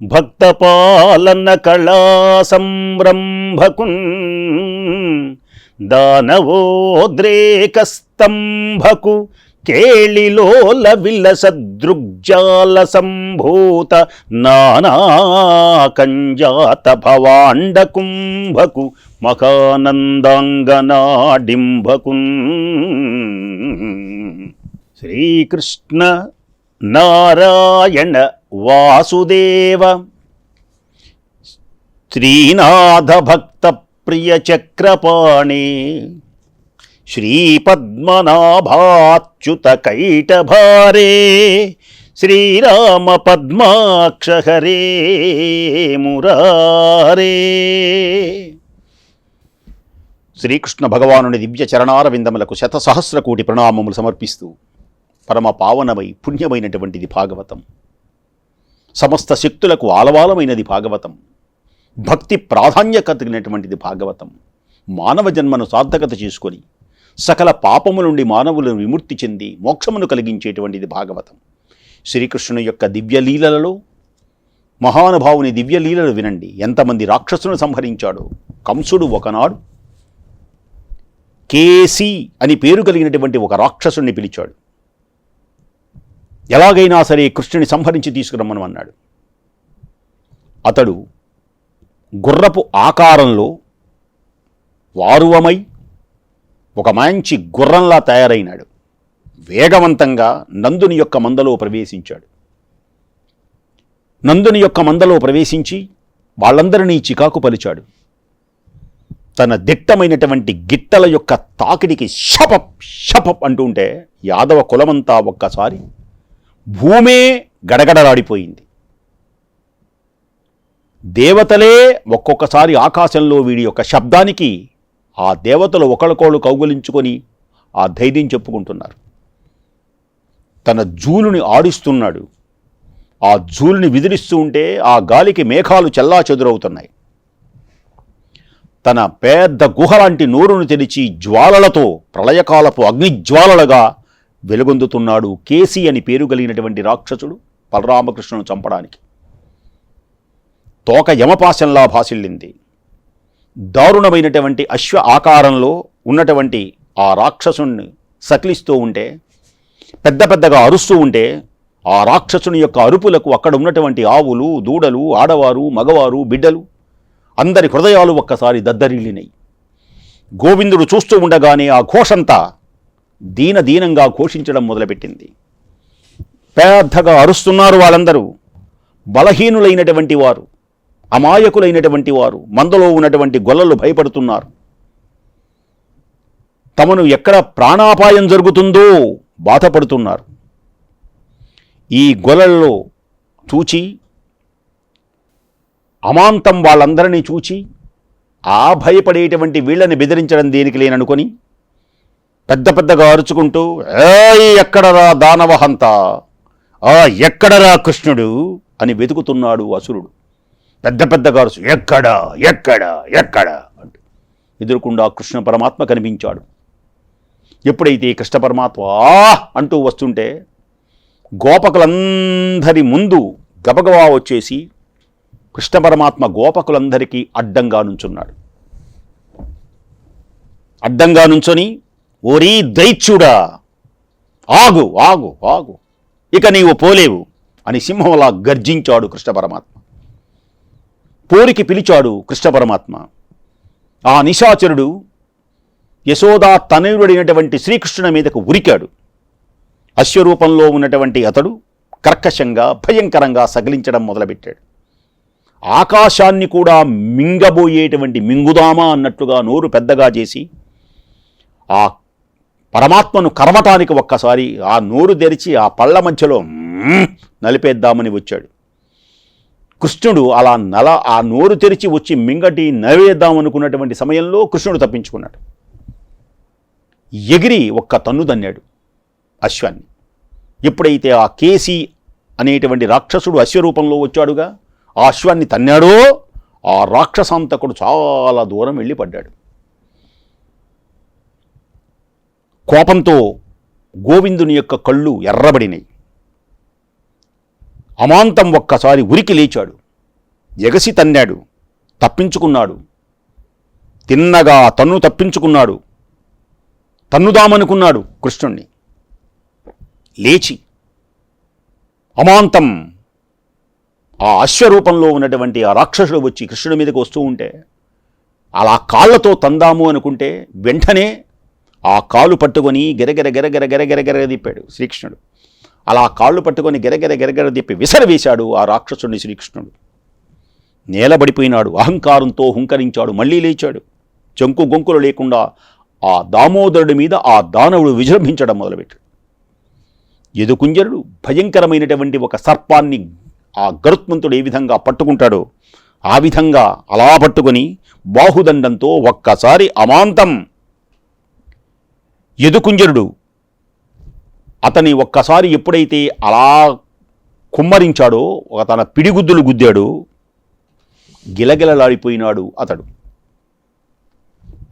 భక్తపాలన కళా సంరంభకున్ దానవోద్రేకస్తంభకు కేళిలోల విలసదృగ్జాల సంభూత నానాకంజాత భవాండ కుంభకు మకానందాంగనాడింభకున్ శ్రీకృష్ణ నారాయణ వాసుదేవ. శ్రీనాథ భక్త శ్రీపద్మనాభాచ్యుత కైటభారే శ్రీరామ పద్మాక్ష మురారే. శ్రీకృష్ణ భగవానుని దివ్య చరణారవిందములకు శతసహస్ర కోటి ప్రణామములు సమర్పిస్తూ పరమ పావనమై పుణ్యమైనటువంటిది భాగవతం. సమస్త శక్తులకు ఆలవాలమైనది భాగవతం. భక్తి ప్రాధాన్యత కలిగినటువంటిది భాగవతం. మానవ జన్మను సార్థకత చేసుకొని సకల పాపము నుండి మానవులను విముక్తి చెంది మోక్షమును కలిగించేటువంటిది భాగవతం. శ్రీకృష్ణుని యొక్క దివ్యలీలలలో మహానుభావుని దివ్యలీలలు వినండి. ఎంతమంది రాక్షసును సంహరించాడో. కంసుడు ఒకనాడు కేసి అని పేరు కలిగినటువంటి ఒక రాక్షసుని పిలిచాడు. ఎలాగైనా సరే కృష్ణుని సంహరించి తీసుకురమ్మను అన్నాడు. అతడు గుర్రపు ఆకారంలో వారువమై ఒక మంచి గుర్రంలా తయారైనాడు. వేగవంతంగా నందుని యొక్క మందలో ప్రవేశించాడు. నందుని యొక్క మందలో ప్రవేశించి వాళ్ళందరినీ చికాకు పలిచాడు. తన దిట్టమైనటువంటి గిట్టల యొక్క తాకిడికి షపప్ షపప్ అంటుంటే యాదవ కులమంతా ఒక్కసారి భూమే గడగడలాడిపోయింది. దేవతలే ఒక్కొక్కసారి ఆకాశంలో వీడి యొక్క శబ్దానికి ఆ దేవతలు ఒకళ్ళకోళ్ళు కౌగులించుకొని ఆ ధైర్యం చెప్పుకుంటున్నారు. తన జూలుని ఆడిస్తున్నాడు. ఆ జూలుని విదిలిస్తూ ఉంటే ఆ గాలికి మేఘాలు చెల్లా చెదురవుతున్నాయి. తన పెద్ద గుహలాంటి నోరును తెరిచి జ్వాలలతో ప్రళయకాలపు అగ్నిజ్వాలలుగా వెలుగొందుతున్నాడు కేసీ అని పేరు కలిగినటువంటి రాక్షసుడు బలరామకృష్ణను చంపడానికి. తోక యమపాశంలా భాసిల్లింది. దారుణమైనటువంటి అశ్వ ఆకారంలో ఉన్నటువంటి ఆ రాక్షసుణ్ణి సకిలిస్తూ ఉంటే పెద్ద పెద్దగా అరుస్తూ ఉంటే ఆ రాక్షసుని యొక్క అరుపులకు అక్కడ ఉన్నటువంటి ఆవులు దూడలు ఆడవారు మగవారు బిడ్డలు అందరి హృదయాలు ఒక్కసారి దద్దరిల్లినాయి గోవిందుడు చూస్తూ ఉండగానే ఆ ఘోషంతా దీన దీనంగా ఘోషించడం మొదలుపెట్టింది. పెద్దగా అరుస్తున్నారు వాళ్ళందరూ. బలహీనులైనటువంటి వారు అమాయకులైనటువంటి వారు మందలో ఉన్నటువంటి గొల్లలు భయపడుతున్నారు. తమను ఎక్కడ ప్రాణాపాయం జరుగుతుందో బాధపడుతున్నారు. ఈ గొలల్లో చూచి అమాంతం వాళ్ళందరినీ చూచి ఆ భయపడేటువంటి వీళ్ళని బెదిరించడం దేనికి లేననుకొని పెద్ద పెద్దగా అరుచుకుంటూ ఏయ్ ఎక్కడరా దానవహంత ఆ ఎక్కడరా కృష్ణుడు? అని వెతుకుతున్నాడు అసురుడు. పెద్ద పెద్దగా అరుచు ఎక్కడ ఎక్కడ ఎక్కడ? అంటూ ఎదురుకుండా కృష్ణ పరమాత్మ కనిపించాడు. ఎప్పుడైతే కృష్ణ పరమాత్మ ఆ అంటూ వస్తుంటే గోపకులందరి ముందు గబగబా వచ్చేసి కృష్ణ పరమాత్మ గోపకులందరికీ అడ్డంగా నుంచున్నాడు. అడ్డంగా నుంచొని ఓరీ దైత్యుడా. ఆగు ఆగు ఆగు. ఇక నీవు పోలేవు అని సింహంలా గర్జించాడు కృష్ణ పరమాత్మ. పోరికి పిలిచాడు కృష్ణ పరమాత్మ. ఆ నిశాచరుడు యశోదా తనయుడైనటువంటి శ్రీకృష్ణుని మీదకు ఉరికాడు. అశ్వరూపంలో ఉన్నటువంటి అతడు కర్కశంగా భయంకరంగా సగిలించడం మొదలుపెట్టాడు. ఆకాశాన్ని కూడా మింగబోయేటువంటి మింగుదామా అన్నట్లుగా నోరు పెద్దగా చేసి ఆ పరమాత్మను కరవటానికి ఒక్కసారి ఆ నోరు తెరిచి ఆ పళ్ళ మధ్యలో నలిపేద్దామని వచ్చాడు. కృష్ణుడు అలా నల ఆ నోరు తెరిచి వచ్చి మింగటి నవేద్దాం అనుకున్నటువంటి సమయంలో కృష్ణుడు తప్పించుకున్నాడు. ఎగిరి ఒక్క తన్ను తన్నాడు అశ్వాన్ని. ఎప్పుడైతే ఆ కేసి అనేటువంటి రాక్షసుడు అశ్వరూపంలో వచ్చాడుగా ఆ అశ్వాన్ని తన్నాడో ఆ రాక్షసాంతకుడు చాలా దూరం వెళ్ళి పడ్డాడు కోపంతో గోవిందుని యొక్క కళ్ళు ఎర్రబడినాయి. అమాంతం ఒక్కసారి ఉరికి లేచాడు. ఎగసి తన్నాడు. తప్పించుకున్నాడు. తిన్నగా తన్ను తప్పించుకున్నాడు. తన్నుదామనుకున్నాడు కృష్ణుణ్ణి. లేచి అమాంతం ఆ అశ్వరూపంలో ఉన్నటువంటి ఆ రాక్షసుడు వచ్చి కృష్ణుడి మీదకి వస్తూ ఉంటే అలా కాళ్ళతో తందాము అనుకుంటే వెంటనే ఆ కాలు పట్టుకొని గెరగెర గెరగెర గెరగెర దిప్పాడు శ్రీకృష్ణుడు. అలా కాళ్ళు పట్టుకొని గెరగెర గెరగెర తిప్పి విసరవేశాడు ఆ రాక్షసుడిని శ్రీకృష్ణుడు. నేలబడిపోయినాడు అహంకారంతో హుంకరించాడు మళ్ళీ లేచాడు. చంకు గొంకులు లేకుండా ఆ దామోదరుడి మీద ఆ దానవుడు విజృంభించడం మొదలుపెట్టాడు. యదుకుంజరుడు భయంకరమైనటువంటి ఒక సర్పాన్ని ఆ గరుత్మంతుడు ఏ విధంగా పట్టుకుంటాడో ఆ విధంగా అలా పట్టుకొని బాహుదండంతో ఒక్కసారి అమాంతం యదుకుంజరుడు. అతని ఒక్కసారి ఎప్పుడైతే అలా కుమ్మరించాడో ఒక తన పిడిగుద్దులు గుద్దాడు గిలగిలలాడిపోయినాడు అతడు.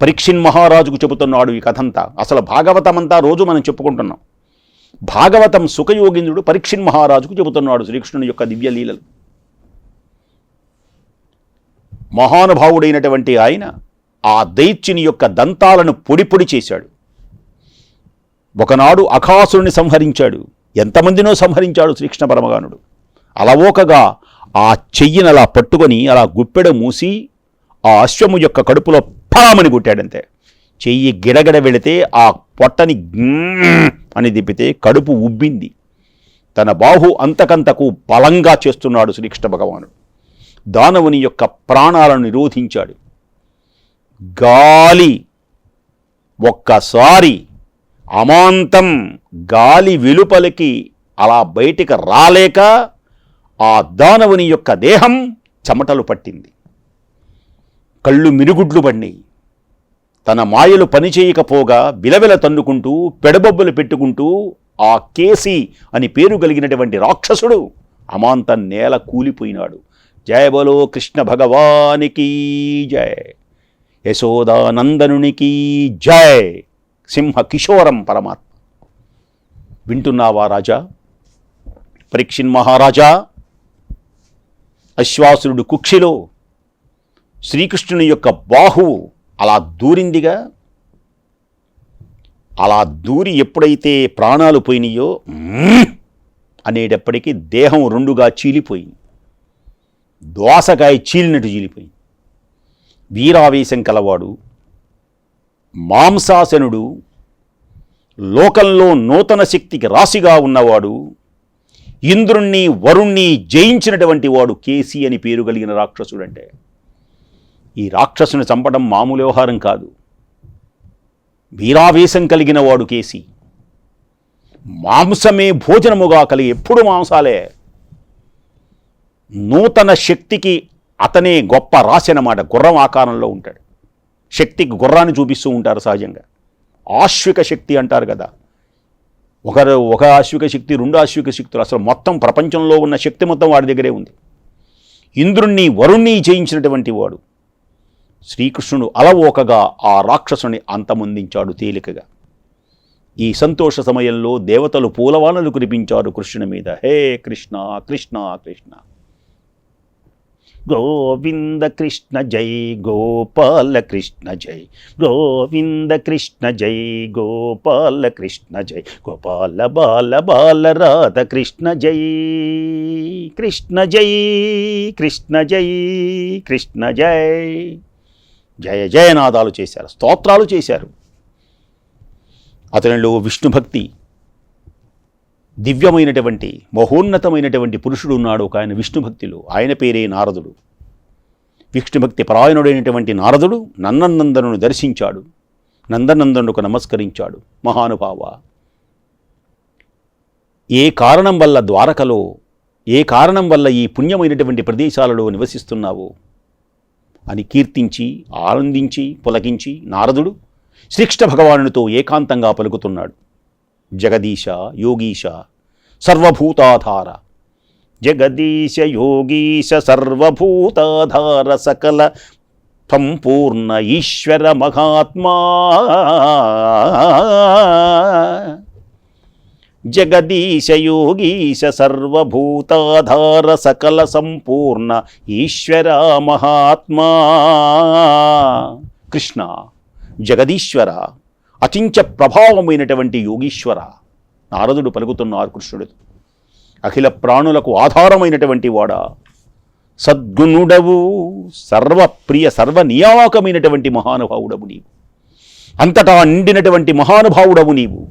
పరీక్షిన్ మహారాజుకు చెబుతున్నాడు ఈ కథంతా. అసలు భాగవతమంతా రోజు మనం చెప్పుకుంటున్నాం. భాగవతం సుఖయోగింద్రుడు పరీక్షిన్ మహారాజుకు చెబుతున్నాడు శ్రీకృష్ణుని యొక్క దివ్యలీలలు మహానుభావుడైనటువంటి ఆయన ఆ దైత్యుని యొక్క దంతాలను పొడి పొడి చేశాడు. ఒకనాడు అఖాసురుని సంహరించాడు. ఎంతమందినో సంహరించాడు శ్రీకృష్ణ పరమగానుడు. అలవోకగా ఆ చెయ్యిని అలా పట్టుకొని అలా గుప్పెడ మూసి ఆ అశ్వము యొక్క కడుపులో ఫలామని కొట్టాడంతే. చెయ్యి గిడగడ వెళితే ఆ పొట్టని అని దిప్పితే కడుపు ఉబ్బింది. తన బాహు అంతకంతకు బలంగా చేస్తున్నాడు శ్రీకృష్ణ భగవానుడు. దానవుని యొక్క ప్రాణాలను నిరోధించాడు. గాలి ఒక్కసారి అమాంతం గాలి వెలుపలికి అలా బయటికి రాలేక ఆ దానవుని యొక్క దేహం చెమటలు పట్టింది. కళ్ళు మిరుగుడ్లు పడినాయి. తన మాయలు పనిచేయకపోగా విలవిల తన్నుకుంటూ పెడబొబ్బలు పెట్టుకుంటూ ఆ కేసి అని పేరు కలిగినటువంటి రాక్షసుడు అమాంతం నేల కూలిపోయినాడు. జయ బలో కృష్ణ భగవానికి జయ. యశోదానందనునికి జయ. సింహ కిశోరం పరమాత్మ. వింటున్నావా రాజా? పరీక్షిన్ మహారాజా అశ్వాసురుడు కుక్షిలో శ్రీకృష్ణుని యొక్క బాహువు అలా దూరిందిగా? అలా దూరి ఎప్పుడైతే ప్రాణాలు పోయినాయో అనేటప్పటికీ దేహం రెండుగా చీలిపోయింది. దోసకాయ చీలినట్టు చీలిపోయింది. వీరావేశం కలవాడు మాంసాసనుడు లోకంలో నూతన శక్తికి రాశిగా ఉన్నవాడు ఇంద్రుణ్ణి వరుణ్ణి జయించినటువంటి వాడు కేసీ అని పేరు కలిగిన రాక్షసుడు అంటే ఈ రాక్షసుని చంపడం మామూలు వ్యవహారం కాదు. వీరావేశం కలిగిన వాడు కేసీ. మాంసమే భోజనముగా కలిగి ఎప్పుడు మాంసాలే. నూతన శక్తికి అతనే గొప్ప రాశి అన్నమాట గుర్రం ఆకారంలో ఉంటాడు. శక్తికి గుర్రాన్ని చూపిస్తూ ఉంటారు సహజంగా. ఆశ్విక శక్తి అంటారు కదా. ఒకరు ఒక ఆశ్విక శక్తి రెండు ఆశ్విక శక్తులు. అసలు మొత్తం ప్రపంచంలో ఉన్న శక్తి మొత్తం వాడి దగ్గరే ఉంది. ఇంద్రుణ్ణి వరుణ్ణి జయించినటువంటి వాడు. శ్రీకృష్ణుడు అలవోకగా ఆ రాక్షసుని అంతమొందించాడు తేలికగా. ఈ సంతోష సమయంలో దేవతలు పూలవాణలు కురిపించారు కృష్ణుని మీద. హే కృష్ణ కృష్ణ కృష్ణ. గోవింద కృష్ణ జై గోపాల కృష్ణ జై. గోవింద కృష్ణ జై గోపాల కృష్ణ జై. గోపాల బాల బాల రాధ కృష్ణ జై. కృష్ణ జై కృష్ణ జై కృష్ణ జై. జయ జయనాదాలు చేశారు స్తోత్రాలు చేశారు. అతనిలో విష్ణు భక్తి దివ్యమైనటువంటి మహోన్నతమైనటువంటి పురుషుడు ఉన్నాడు ఒక ఆయన విష్ణు భక్తిలో. ఆయన పేరే నారదుడు. విష్ణుభక్తి పరాయణుడైనటువంటి నారదుడు నన్ననందనును దర్శించాడు. నందనందనుకు నమస్కరించాడు. మహానుభావ. ఏ కారణం వల్ల ద్వారకలో ఏ కారణం వల్ల ఈ పుణ్యమైనటువంటి ప్రదేశాలలో నివసిస్తున్నావో? అని కీర్తించి ఆనందించి పులకించి నారదుడు శ్రీకృష్ణ భగవానునితో ఏకాంతంగా పలుకుతున్నాడు. జగదీశ యోగీశ సర్వభూతాధార జగదీశ యోగీశ సర్వభూతాధార సకల సంపూర్ణ ఈశ్వర మహాత్మా జగదీశ యోగీశ సర్వభూతాధార సకల సంపూర్ణ ఈశ్వర మహాత్మా కృష్ణ జగదీశ్వర అచించ ప్రభావమైనటువంటి యోగీశ్వర. నారదుడు పలుకుతున్నారు కృష్ణుడు. అఖిల ప్రాణులకు ఆధారమైనటువంటి వాడా. సద్గుణుడవు సర్వప్రియ సర్వనియామకమైనటువంటి మహానుభావుడవు నీవు. అంతటా నిండినటువంటి మహానుభావుడవు నీవు.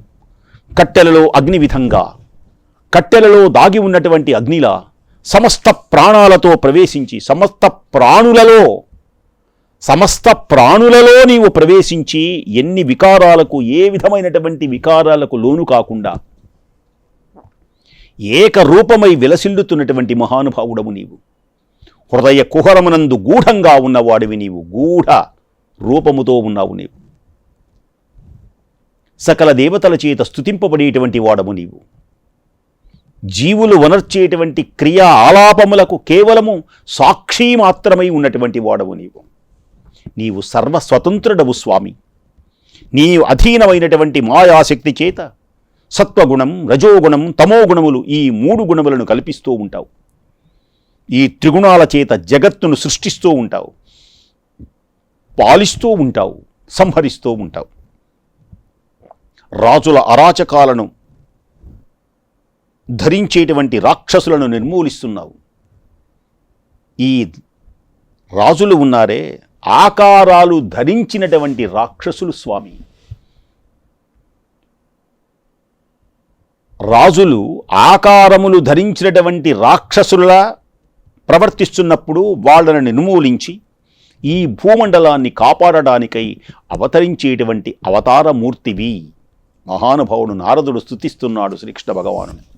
కట్టెలలో అగ్ని విధంగా కట్టెలలో దాగి ఉన్నటువంటి అగ్నిలా సమస్త ప్రాణాలతో ప్రవేశించి సమస్త ప్రాణులలో సమస్త ప్రాణులలో నీవు ప్రవేశించి ఎన్ని వికారాలకు ఏ విధమైనటువంటి వికారాలకు లోను కాకుండా ఏకరూపమై విలసిల్లుతున్నటువంటి మహానుభావుడవు నీవు. హృదయ కుహరమునందు గూఢంగా ఉన్నవాడివి నీవు. గూఢ రూపముతో ఉన్నావు నీవు. సకల దేవతల చేత స్థుతింపబడేటువంటి వాడము నీవు. జీవులు వనర్చేటువంటి క్రియా ఆలాపములకు కేవలము సాక్షి మాత్రమై ఉన్నటువంటి వాడవు నీవు. నీవు సర్వస్వతంత్రుడవు స్వామి. నీ అధీనమైనటువంటి మాయాశక్తి చేత సత్వగుణం రజోగుణం తమోగుణములు ఈ మూడు గుణములను కల్పిస్తూ ఉంటావు. ఈ త్రిగుణాల చేత జగత్తును సృష్టిస్తూ ఉంటావు. పాలిస్తూ ఉంటావు సంహరిస్తూ ఉంటావు. రాజుల అరాచకాలను ధరించేటువంటి రాక్షసులను నిర్మూలిస్తున్నావు. ఈ రాజులు ఉన్నారే ఆకారాలు ధరించినటువంటి రాక్షసులు స్వామి. రాజులు ఆకారములు ధరించినటువంటి రాక్షసులా ప్రవర్తిస్తున్నప్పుడు వాళ్ళని నిర్మూలించి ఈ భూమండలాన్ని కాపాడడానికై అవతరించేటువంటి అవతారమూర్తివి. మహానుభావుడు నారదుడు స్థుతిస్తున్నాడు శ్రీకృష్ణ భగవానుని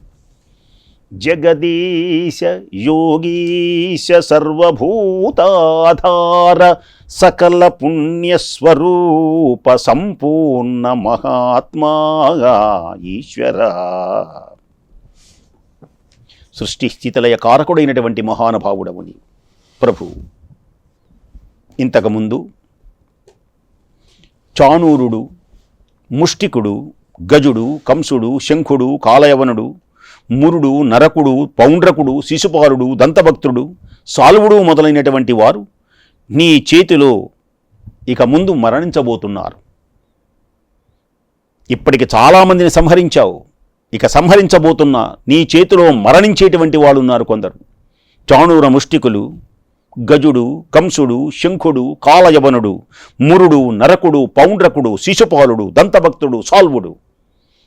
జగదీశ యోగీశ సర్వభూతాధార సకల పుణ్యస్వరూప సంపూర్ణ మహాత్మా ఈశ్వర. సృష్టి స్థితిలయ కారకుడైనటువంటి మహానుభావుడవుని ప్రభు ఇంతకుముందు చాణూరుడు ముష్టికుడు గజుడు కంసుడు శంఖుడు కాలయవనుడు మురుడు నరకుడు పౌండ్రకుడు శిశుపాలుడు దంతభక్తుడు సాల్వుడు మొదలైనటువంటి వారు నీ చేతిలో ఇక ముందు మరణించబోతున్నారు. ఇప్పటికి చాలామందిని సంహరించావు. ఇక సంహరించబోతున్న నీ చేతిలో మరణించేటువంటి వాళ్ళు ఉన్నారు కొందరు. చాణూర ముష్టికులు గజుడు కంసుడు శంఖుడు కాలయవనుడు మురుడు నరకుడు పౌండ్రకుడు శిశుపాలుడు దంతభక్తుడు సాల్వుడు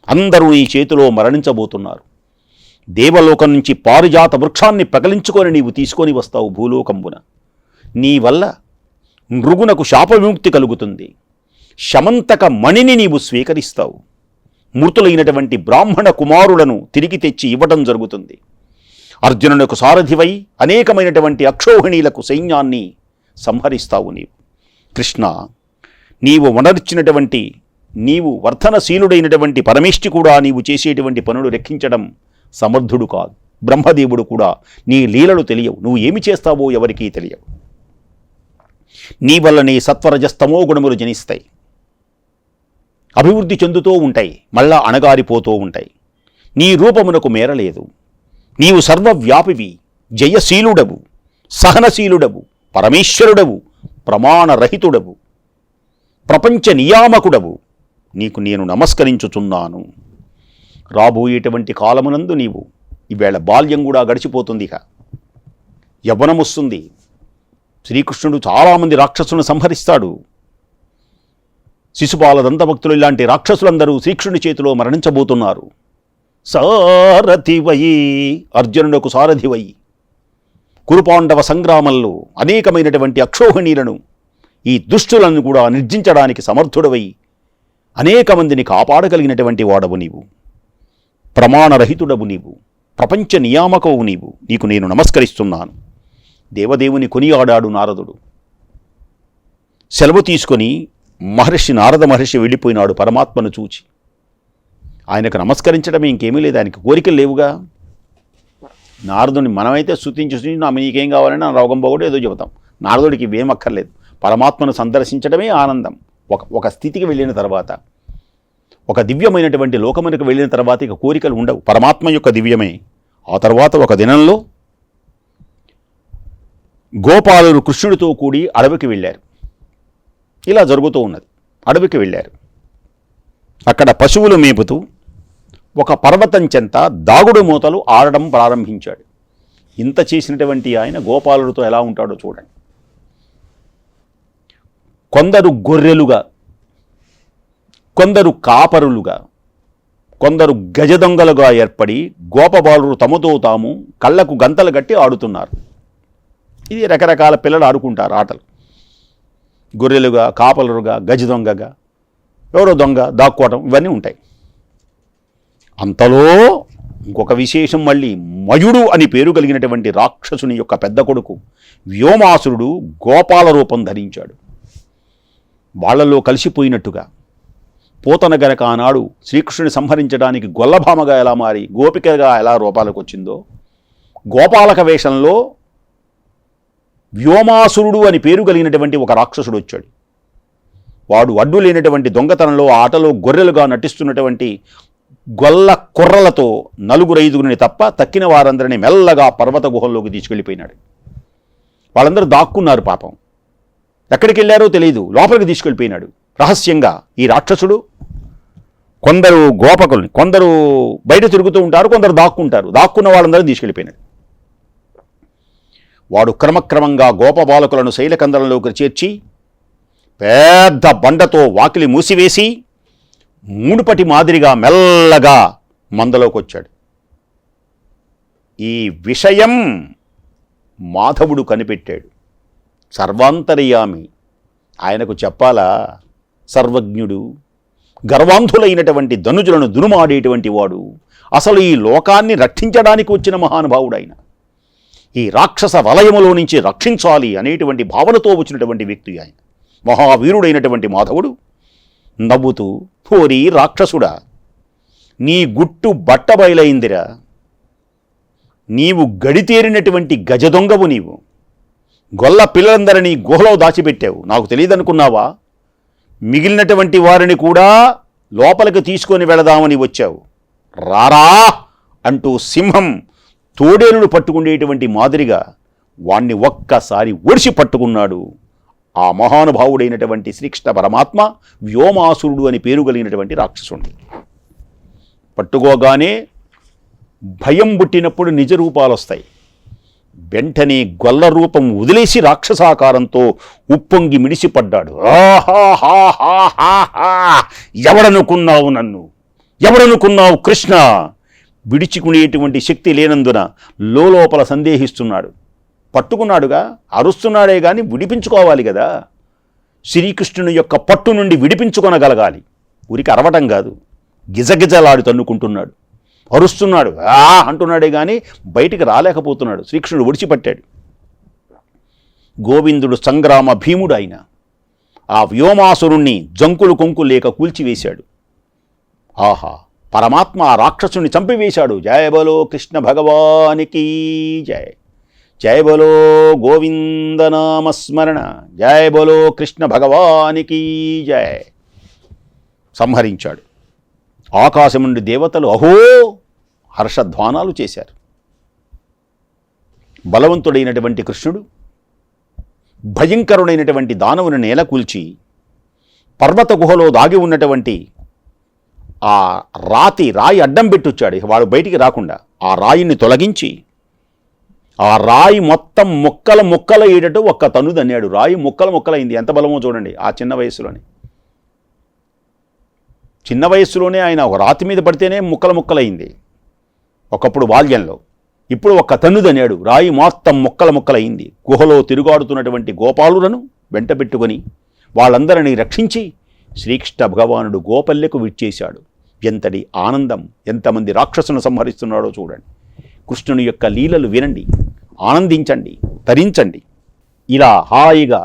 అందరూ ఈ చేతిలో మరణించబోతున్నారు. దేవలోకం నుంచి పారిజాత వృక్షాన్ని ప్రకలించుకొని నీవు తీసుకొని వస్తావు భూలోకంబున. నీ వల్ల నృగునకు శాపవిముక్తి కలుగుతుంది. శమంతక మణిని నీవు స్వీకరిస్తావు. మృతులైనటువంటి బ్రాహ్మణ కుమారులను తిరిగి తెచ్చి ఇవ్వటం జరుగుతుంది. అర్జునునకు సారథివై అనేకమైనటువంటి అక్షోహిణీలకు సైన్యాన్ని సంహరిస్తావు నీవు. కృష్ణ నీవు వనర్చినటువంటి నీవు వర్ధనశీలుడైనటువంటి పరమేష్టి కూడా నీవు చేసేటువంటి పనులు రెక్కించడం సమర్థుడు కాదు. బ్రహ్మదేవుడు కూడా నీ లీలలు తెలియవు. నువ్వు ఏమి చేస్తావో ఎవరికీ తెలియవు. నీ వల్లనే సత్వరజస్తమో గుణములు జనిస్తాయి. అభివృద్ధి చెందుతూ ఉంటాయి. మళ్ళా అణగారిపోతూ ఉంటాయి. నీ రూపమునకు మేరలేదు. నీవు సర్వవ్యాపివి జయశీలుడవు సహనశీలుడవు పరమేశ్వరుడవు ప్రమాణరహితుడవు ప్రపంచ నియామకుడవు. నీకు నేను నమస్కరించుచున్నాను. రాబోయేటువంటి కాలమునందు నీవు ఈవేళ బాల్యం కూడా గడిచిపోతుంది ఇక. యవ్వనం వస్తుంది. శ్రీకృష్ణుడు చాలామంది రాక్షసులను సంహరిస్తాడు. శిశుపాల దంతభక్తులు ఇలాంటి రాక్షసులందరూ శ్రీకృష్ణుని చేతిలో మరణించబోతున్నారు. సారథివయి అర్జునుడకు సారథివయి కురుపాండవ సంగ్రామంలో అనేకమైనటువంటి అక్షోహిణీలను ఈ దుష్టులను కూడా నిర్జించడానికి సమర్థుడవై అనేక మందిని కాపాడగలిగినటువంటి వాడవు నీవు. ప్రమాణరహితుడవు నీవు. ప్రపంచ నియామకవు నీవు. నీకు నేను నమస్కరిస్తున్నాను. దేవదేవుని కొనియాడాడు నారదుడు. సెలవు తీసుకొని మహర్షి నారద మహర్షి వెళ్ళిపోయినాడు పరమాత్మను చూచి. ఆయనకు నమస్కరించడం ఇంకేమీ లేదు. ఆయనకి కోరికలు లేవుగా? నారదుని మనమైతే స్థుతించి స్థుతించి నా నీకేం కావాలని నా రోగం పోగొట్టు ఏదో చెబుతాం. నారదుడికి ఇవేం అక్కర్లేదు. పరమాత్మను సందర్శించడమే ఆనందం. ఒక ఒక స్థితికి వెళ్ళిన తర్వాత ఒక దివ్యమైనటువంటి లోకమునకు వెళ్ళిన తర్వాత ఇక కోరికలు ఉండవు. పరమాత్మ యొక్క దివ్యమే. ఆ తర్వాత ఒక దినంలో గోపాలుడు కృష్ణుడితో కూడి అడవికి వెళ్ళారు. ఇలా జరుగుతూ ఉన్నది. అడవికి వెళ్ళారు. అక్కడ పశువులు మేపుతూ ఒక పర్వతం చెంత దాగుడు మూతలు ఆడడం ప్రారంభించాడు. ఇంత చేసినటువంటి ఆయన గోపాలుడితో ఎలా ఉంటాడో చూడండి. కొందరు గొర్రెలుగా కొందరు కాపరులుగా కొందరు గజదొంగలుగా ఏర్పడి గోపబాలురు తమతో తాము కళ్ళకు గంతలు కట్టి ఆడుతున్నారు. ఇది రకరకాల పిల్లలు ఆడుకుంటారు ఆటలు. గొర్రెలుగా కాపలురుగా గజ దొంగగా ఎవరో దొంగ దాక్కోవటం ఇవన్నీ ఉంటాయి. అంతలో ఇంకొక విశేషం మళ్ళీ మయుడు అని పేరు కలిగినటువంటి రాక్షసుని యొక్క పెద్ద కొడుకు వ్యోమాసురుడు గోపాల రూపం ధరించాడు. వాళ్ళలో కలిసిపోయినట్టుగా పోతన గనక ఆనాడు శ్రీకృష్ణుని సంహరించడానికి గొల్లభామగా ఎలా మారి గోపికగా ఎలా రూపాలకు వచ్చిందో గోపాలక వేషంలో వ్యోమాసురుడు అని పేరు కలిగినటువంటి ఒక రాక్షసుడు వచ్చాడు. వాడు అడ్డు లేనటువంటి దొంగతనంలో ఆ ఆటలో గొర్రెలుగా నటిస్తున్నటువంటి గొల్ల కుర్రలతో నలుగురు ఐదుగురిని తప్ప తక్కిన వారందరినీ మెల్లగా పర్వత గుహల్లోకి తీసుకెళ్ళిపోయినాడు. వాళ్ళందరూ దాక్కున్నారు పాపం. ఎక్కడికి వెళ్ళారో తెలియదు లోపలికి తీసుకెళ్ళిపోయినాడు. రహస్యంగా ఈ రాక్షసుడు కొందరు గోపకుల్ని కొందరు బయట తిరుగుతూ ఉంటారు కొందరు దాక్కుంటారు. దాక్కున్న వాళ్ళందరూ తీసుకెళ్ళిపోయినాడు వాడు క్రమక్రమంగా గోపబాలకులను శైలకందరంలోకి చేర్చి పెద్ద బండతో వాకిలి మూసివేసి మూడుపటి మాదిరిగా మెల్లగా మందలోకి వచ్చాడు ఈ విషయం మాధవుడు కనిపెట్టాడు. సర్వాంతర్యామి. ఆయనకు చెప్పాలా? సర్వజ్ఞుడు. గర్వాంధులైనటువంటి ధనుజులను దునుమాడేటువంటి వాడు. అసలు ఈ లోకాన్ని రక్షించడానికి వచ్చిన మహానుభావుడైన ఈ రాక్షస వలయములో నుంచి రక్షించాలి అనేటువంటి భావనతో వచ్చినటువంటి వ్యక్తి ఆయన. మహావీరుడైనటువంటి మాధవుడు నవ్వుతూ పోరి రాక్షసుడా నీ గుట్టు బట్ట బయలైందిరా. నీవు గడితేరినటువంటి గజదొంగవు నీవు. గొల్ల పిల్లలందరినీ గుహలో దాచిపెట్టావు. నాకు తెలియదనుకున్నావా? మిగిలినటువంటి వారిని కూడా లోపలికి తీసుకొని వెళదామని వచ్చావు. రారా అంటూ సింహం తోడేలును పట్టుకునేటువంటి మాదిరిగా వాణ్ణి ఒక్కసారి ఒడిసి పట్టుకున్నాడు. ఆ మహానుభావుడైనటువంటి శ్రీకృష్ణ పరమాత్మ వ్యోమాసురుడు అని పేరు కలిగినటువంటి రాక్షసుడు పట్టుకోగానే భయం పుట్టినప్పుడు నిజ రూపాలు వస్తాయి వెంటనే గొల్ల రూపం వదిలేసి రాక్షసాకారంతో ఉప్పొంగి మిడిసిపడ్డాడు. ఎవడనుకున్నావు నన్ను? ఎవడనుకున్నావు కృష్ణ? విడిచుకునేటువంటి శక్తి లేనందున లోపల సందేహిస్తున్నాడు. పట్టుకున్నాడుగా? అరుస్తున్నాడే కానీ విడిపించుకోవాలి కదా శ్రీకృష్ణుని యొక్క పట్టు నుండి విడిపించుకొనగలగాలి. ఊరికి అరవటం కాదు. గిజగిజలాడు తన్నుకుంటున్నాడు అరుస్తున్నాడు ఆ అంటున్నాడే కానీ బయటికి రాలేకపోతున్నాడు. శ్రీకృష్ణుడు ఒడిచిపట్టాడు గోవిందుడు సంగ్రామ భీముడు ఆయన ఆ వ్యోమాసురుణ్ణి జంకులు కొంకు లేక కూల్చివేశాడు. ఆహా పరమాత్మ ఆ రాక్షసుని చంపివేశాడు. జయ బలో కృష్ణ భగవానికి జయ. జయ బలో గోవిందనామస్మరణ. జయ బలో కృష్ణ భగవానికి జయ. సంహరించాడు. ఆకాశం నుండి దేవతలు అహో హర్షధ్వానాలు చేశారు. బలవంతుడైనటువంటి కృష్ణుడు భయంకరుడైనటువంటి దానవుని నేలకూల్చి పర్వత గుహలో దాగి ఉన్నటువంటి ఆ రాతి రాయి అడ్డం పెట్టొచ్చాడు. వాడు బయటికి రాకుండా ఆ రాయిని తొలగించి ఆ రాయి మొత్తం ముక్కల ముక్కల ఏడటో ఒక్క తను దన్నాడు రాయి ముక్కల ముక్కలైంది. ఎంత బలమో చూడండి. ఆ చిన్న వయసులోనే చిన్న వయస్సులోనే ఆయన ఒక రాతి మీద పడితేనే ముక్కల ముక్కలైంది. ఒకప్పుడు బాల్యంలో. ఇప్పుడు ఒక్క తన్నుదనేడు రాయి మొత్తం ముక్కల ముక్కలైంది గుహలో తిరుగాడుతున్నటువంటి గోపాలులను వెంటబెట్టుకొని వాళ్ళందరినీ రక్షించి శ్రీకృష్ణ భగవానుడు గోపల్లెకు విచ్చేశాడు ఎంతటి ఆనందం ఎంతమంది రాక్షసును సంహరిస్తున్నాడో చూడండి. కృష్ణుని యొక్క లీలలు వినండి ఆనందించండి తరించండి. ఇలా హాయిగా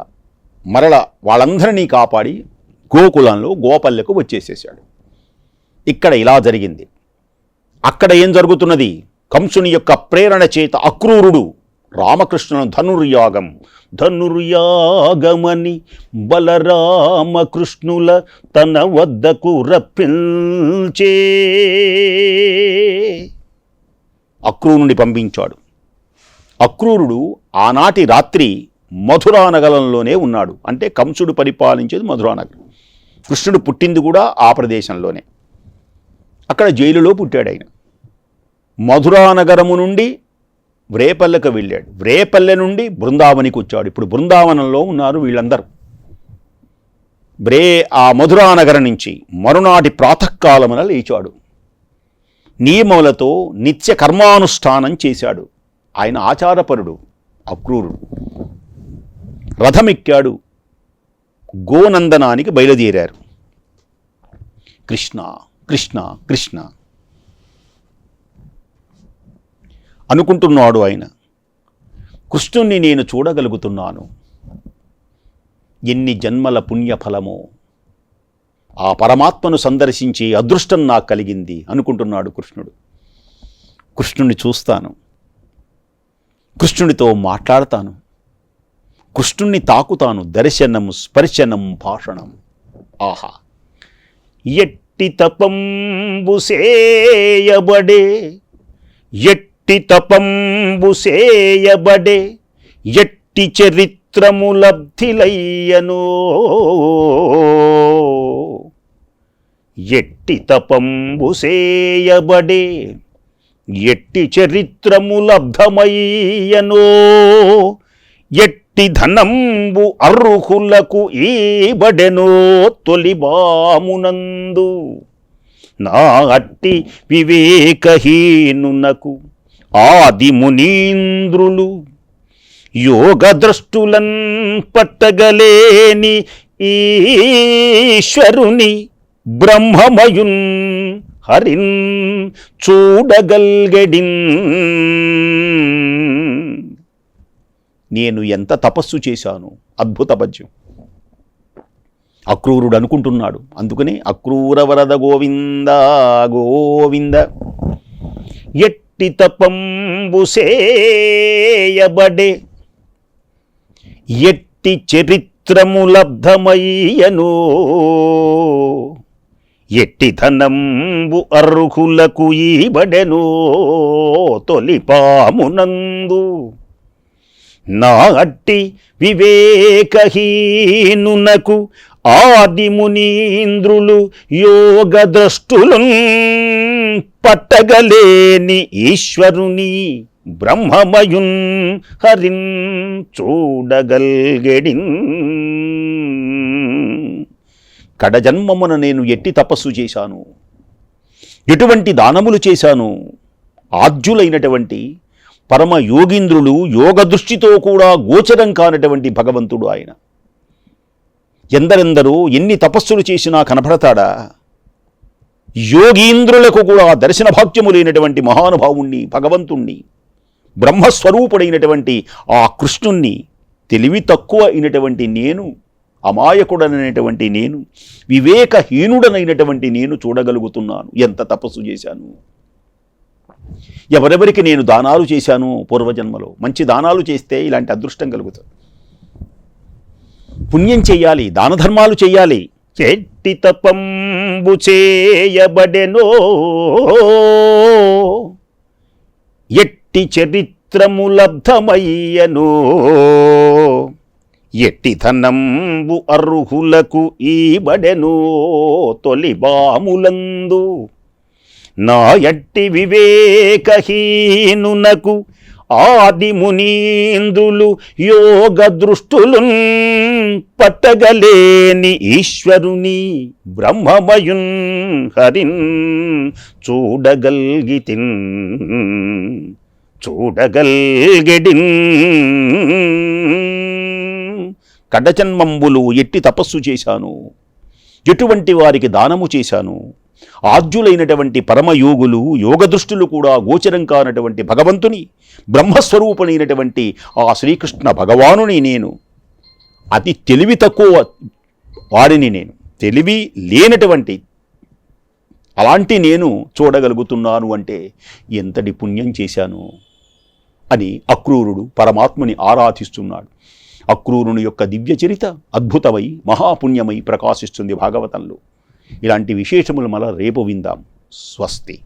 మరల వాళ్ళందరినీ కాపాడి గోకులంలో గోపల్లెకు వచ్చేసేసాడు ఇక్కడ ఇలా జరిగింది. అక్కడ ఏం జరుగుతున్నది? కంసుని యొక్క ప్రేరణ చేత అక్రూరుడు రామకృష్ణుని ధనుర్యాగం. ధనుర్యాగమని బలరామకృష్ణుల తన వద్దకు రప్పించే అక్రూరుని పంపించాడు. అక్రూరుడు ఆనాటి రాత్రి మధురానగరంలోనే ఉన్నాడు. అంటే కంసుడు పరిపాలించేది మధురానగరం. కృష్ణుడు పుట్టింది కూడా ఆ ప్రదేశంలోనే. అక్కడ జైలులో పుట్టాడు ఆయన మధురానగరము నుండి వ్రేపల్లెకు వెళ్ళాడు. వ్రేపల్లె నుండి బృందావనికి వచ్చాడు. ఇప్పుడు బృందావనంలో ఉన్నారు వీళ్ళందరూ. బ్రే ఆ మధురానగరం నుంచి మరునాటి ప్రాతకాలమున లేచాడు. నియమములతో నిత్య కర్మానుష్ఠానం చేశాడు. ఆయన ఆచారపరుడు అక్రూరుడు. రథమెక్కాడు. గోనందనానికి బయలుదేరారు. కృష్ణ కృష్ణ కృష్ణ. అనుకుంటున్నాడు ఆయన. కృష్ణుణ్ణి నేను చూడగలుగుతున్నాను. ఎన్ని జన్మల పుణ్యఫలమో. ఆ పరమాత్మను సందర్శించి అదృష్టం నాకు కలిగింది అనుకుంటున్నాడు కృష్ణుడు. కృష్ణుని చూస్తాను. కృష్ణునితో మాట్లాడతాను. కృష్ణుణ్ణి తాకుతాను. దర్శనం స్పర్శనం భాషణం ఆహా! ఎట్టి తపంబు సేయబడే ఎట్టి తపంబు సేయబడే ఎట్టి చరిత్రము లబ్ధిలయ్యను. ఎట్టి తపంబు సేయబడే ఎట్టి చరిత్రము లబ్ధమయ్యనో ఎట్టి ధనంబు అర్హులకు ఈబడెనో తొలి బామునందు. నా అట్టి వివేకహీనునకు ఆది మునీంద్రులు యోగద్రష్టులన్ పట్టగలేని ఈశ్వరుని బ్రహ్మమయున్ హరిన్ చూడగల్గడిన్. నేను ఎంత తపస్సు చేశాను. అద్భుత పద్యం. అక్రూరుడు అనుకుంటున్నాడు. అందుకని అక్రూర వరద గోవింద గోవింద. ఎట్టి తపంబుసేయబడే ఎట్టి చరిత్రము లబ్ధమయ్యను. ఎట్టి ధనంబు అర్హులకు ఈబడెను. తొలిపామునందు నా అట్టి వివేకహీనునకు ఆదిమునీంద్రులు యోగద్రష్టులు పట్టగలేని ఈశ్వరుని బ్రహ్మమయున్ హరిన్ చూడగల్గెడిన్. కడజన్మమున నేను ఎట్టి తపస్సు చేశాను? ఎటువంటి దానములు చేశాను? ఆద్యులైనటువంటి పరమ యోగీంద్రులు యోగ దృష్టితో కూడా గోచరం కానటువంటి భగవంతుడు ఆయన. ఎందరెందరో ఎన్ని తపస్సులు చేసినా కనపడతాడా? యోగీంద్రులకు కూడా దర్శన భాగ్యము లేనటువంటి మహానుభావుణ్ణి భగవంతుణ్ణి బ్రహ్మస్వరూపుడైనటువంటి ఆ కృష్ణుణ్ణి తెలివి తక్కువ అయినటువంటి నేను అమాయకుడనైనటువంటి నేను వివేకహీనుడనైనటువంటి నేను చూడగలుగుతున్నాను. ఎంత తపస్సు చేశాను? ఎవరెవరికి నేను దానాలు చేశాను పూర్వజన్మలో? మంచి దానాలు చేస్తే ఇలాంటి అదృష్టం కలుగుతుంది. పుణ్యం చెయ్యాలి దాన ధర్మాలు చెయ్యాలి చెట్టి తపంబు చేయబడెనో. ఎట్టి చరిత్రము లబ్ధమయ్యను. ఎట్టి ధనంబు అర్హులకు ఈబడెను. తొలి బాములందు నా ఎట్టి వివేకహీనునకు ఆది మునీంద్రులు యోగ దృష్టులు పట్టగలేని ఈశ్వరుని బ్రహ్మమయున్ హరిన్ చూడగల్గితిన్ చూడగల్గెడిన్. కడజన్మంబులు ఎట్టి తపస్సు చేశాను? ఎటువంటి వారికి దానము చేశాను? ఆద్యులైనటువంటి పరమయోగులు యోగదృష్టులు కూడా గోచరం కానటువంటి భగవంతుని బ్రహ్మస్వరూపునైనటువంటి ఆ శ్రీకృష్ణ భగవానుని నేను. అతి తెలివి తక్కువ వారిని నేను. తెలివి లేనటువంటి అలాంటి నేను చూడగలుగుతున్నాను అంటే ఎంతటి పుణ్యం చేశాను అని అక్రూరుడు పరమాత్మని ఆరాధిస్తున్నాడు. అక్రూరుని యొక్క దివ్య చరిత అద్భుతమై మహాపుణ్యమై ప్రకాశిస్తుంది భాగవతంలో. ఇలాంటి విశేషములు మళ్ళా రేపు విందాం. స్వస్తి.